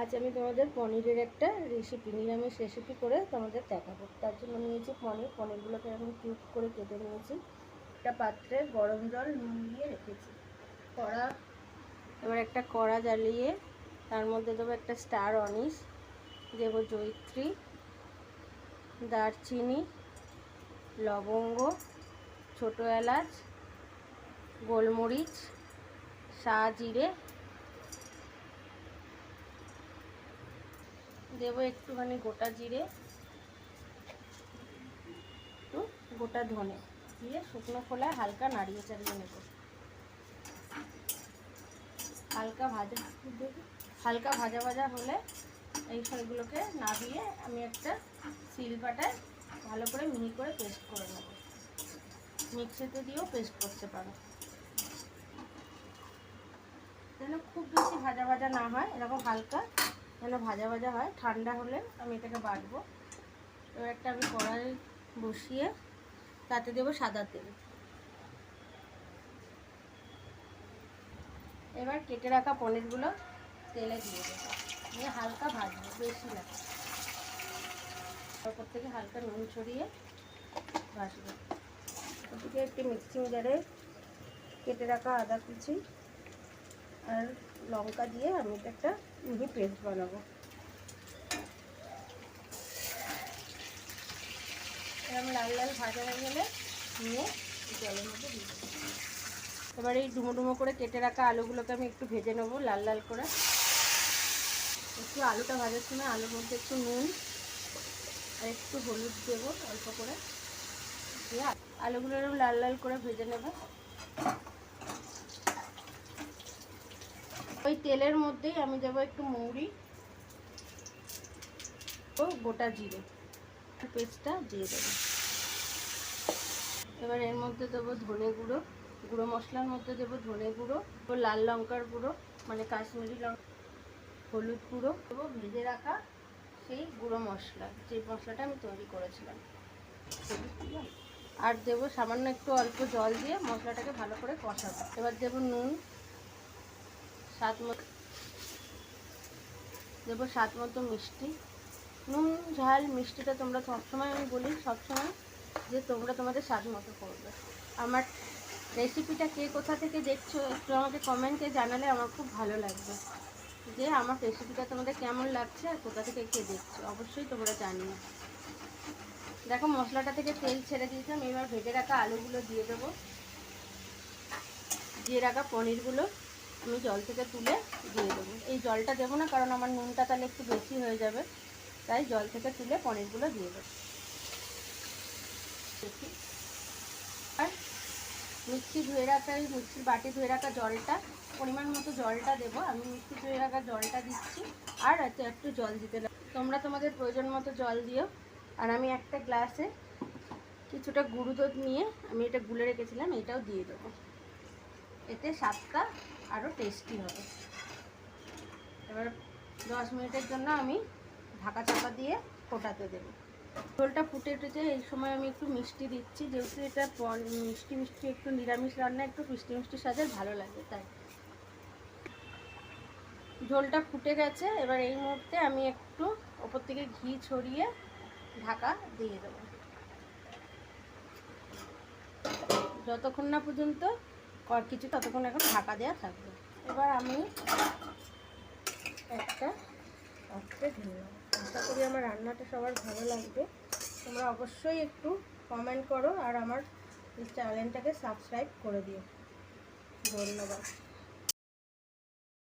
আজ আমি তোমাদের পনিরের একটা রেসিপি নিরামিষ রেসিপি করে তোমাদের দেখাবো। তার জন্য নিয়েছি পনির। পনিরগুলোকে আমি কিউব করে কেটে নিয়েছি। একটা পাত্রে গরম জল, নুন দিয়ে রেখেছি। কড়া এবার একটা কড়া জ্বালিয়ে তার মধ্যে দেবো একটা স্টার অনিস দেবো জৈত্রী দারচিনি, লবঙ্গ, ছোটো এলাচ, গোলমরিচ সা জিরে দেবো একটুখানি গোটা জিরে, একটু গোটা ধনে দিয়ে শুকনো খোলায় হালকা নাড়িয়ে চাড়িয়ে নেব। হালকা ভাজা হালকা ভাজা ভাজা হলে এই ফলগুলোকে নাবিয়ে আমি একটা শিল পাটায় ভালো করে মিহি করে পেস্ট করে নেব। মিক্সিতে দিয়েও পেস্ট করতে পারো। যেন খুব বেশি ভাজা ভাজা না হয়, এরকম হালকা যেন ভাজা ভাজা হয়। ঠান্ডা হলে আমি এটাকে বাটবো। এবার একটা আমি কড়াই বসিয়ে তাতে দেবো সাদা তেল। এবার কেটে রাখা পনিরগুলো তেলে দিয়ে দেবো। দিয়ে হালকা ভাজবো, বেশি না। তারপর থেকে হালকা নুন ছড়িয়ে ভাজবো। ওদিকে একটি মিক্সিং জারে কেটে রাখা আদা কুচি আর লঙ্কা দিয়ে আমি এটা একটা মিহি পেস্ট বানাবো। এরকম লাল লাল ভাজা হয়ে গেলে নিয়ে জলের মধ্যে দিয়ে এবার এই ডুমো ডুমো করে কেটে রাখা আলুগুলোকে আমি একটু ভেজে নেব লাল লাল করে। একটু আলুটা ভাজার সময় আলুর মধ্যে একটু নুন আর একটু হলুদ দেবো অল্প করে। দিয়ে আলুগুলো এরকম লাল লাল করে ভেজে নেব। ওই তেলের মধ্যেই আমি দেবো একটু মৌরি ও গোটা জিরে। পেস্টটা দিয়ে দেবো। এবার এর মধ্যে দেবো ধনে গুঁড়ো। গুঁড়ো মশলার মধ্যে দেবো ধনে গুঁড়ো ও লাল লঙ্কার গুঁড়ো মানে কাশ্মীরি লঙ্কা, হলুদ গুঁড়ো, দেবো ভেজে রাখা সেই গুঁড়ো মশলা, যে মশলাটা আমি তৈরি করেছিলাম। আর দেবো সামান্য একটু অল্প জল দিয়ে মশলাটাকে ভালো করে কষাবো। এবার দেবো নুন স্বাদ মতো দেবো স্বাদ মতো মিষ্টি। নুন, ঝাল, মিষ্টিটা তোমরা সবসময় আমি বলি, সবসময় যে তোমরা তোমাদের স্বাদ মতো করবে। আমার রেসিপিটা কে কোথা থেকে দেখছ একটু আমাকে কমেন্টে জানালে আমার খুব ভালো লাগবে। যে আমার রেসিপিটা তোমাদের কেমন লাগছে আর কোথা থেকে কে দেখছ, অবশ্যই তোমরা জানিও। দেখো, মশলাটা থেকে তেল ছেড়ে দিয়েছিলাম, এবার ভেজে রাখা আলুগুলো দিয়ে দেবো। দিয়ে রাখা পনিরগুলো। আমি জল থেকে তুলে দিয়ে দেবো। এই জলটা দেবো না, কারণ আমার নুনটা তাহলে একটু বেশি হয়ে যাবে। তাই জল থেকে তুলে পনিরগুলো দিয়ে দেবো। আর মিক্সি ধুয়ে রাখা, এই মিক্সির বাটি ধুয়ে রাখা জলটা, পরিমাণ মতো জলটা দেবো। আমি মিক্সি ধুয়ে রাখা জলটা দিচ্ছি, আর এত একটু জল দিতে তোমরা তোমাদের প্রয়োজন মতো জল দিও। আর আমি একটা গ্লাসে কিছুটা গুঁড়ো দুধ নিয়ে আমি এটা গুলে রেখেছিলাম, এটাও দিয়ে দেবো। এতে স্বাদটা আরও টেস্টি হবে। এবার দশ মিনিটের জন্য আমি ঢাকা চাপা দিয়ে ফোটাতে দেবো। ঝোলটা ফুটে উঠেছে, এই সময় আমি একটু মিষ্টি দিচ্ছি। যেহেতু এটা মিষ্টি মিষ্টি একটু নিরামিষ রান্না, একটু মিষ্টি মিষ্টি সাজে ভালো লাগে তাই। ঝোলটা ফুটে গেছে, এবার এই মুহূর্তে আমি একটু ওপর থেকে ঘি ছড়িয়ে ঢাকা দিয়ে দেবো। যতক্ষণ না পর্যন্ত কিছু ততক্ষণ এখন ঢাকা দেওয়া থাকবে। এবার আমি একটা অর্থে ধন্যবাদ আশা করি আমার রান্নাটা সবার ভালো লাগবে। তোমরা অবশ্যই একটু কমেন্ট করো আর আমার চ্যানেলটাকে সাবস্ক্রাইব করে দিও। ধন্যবাদ।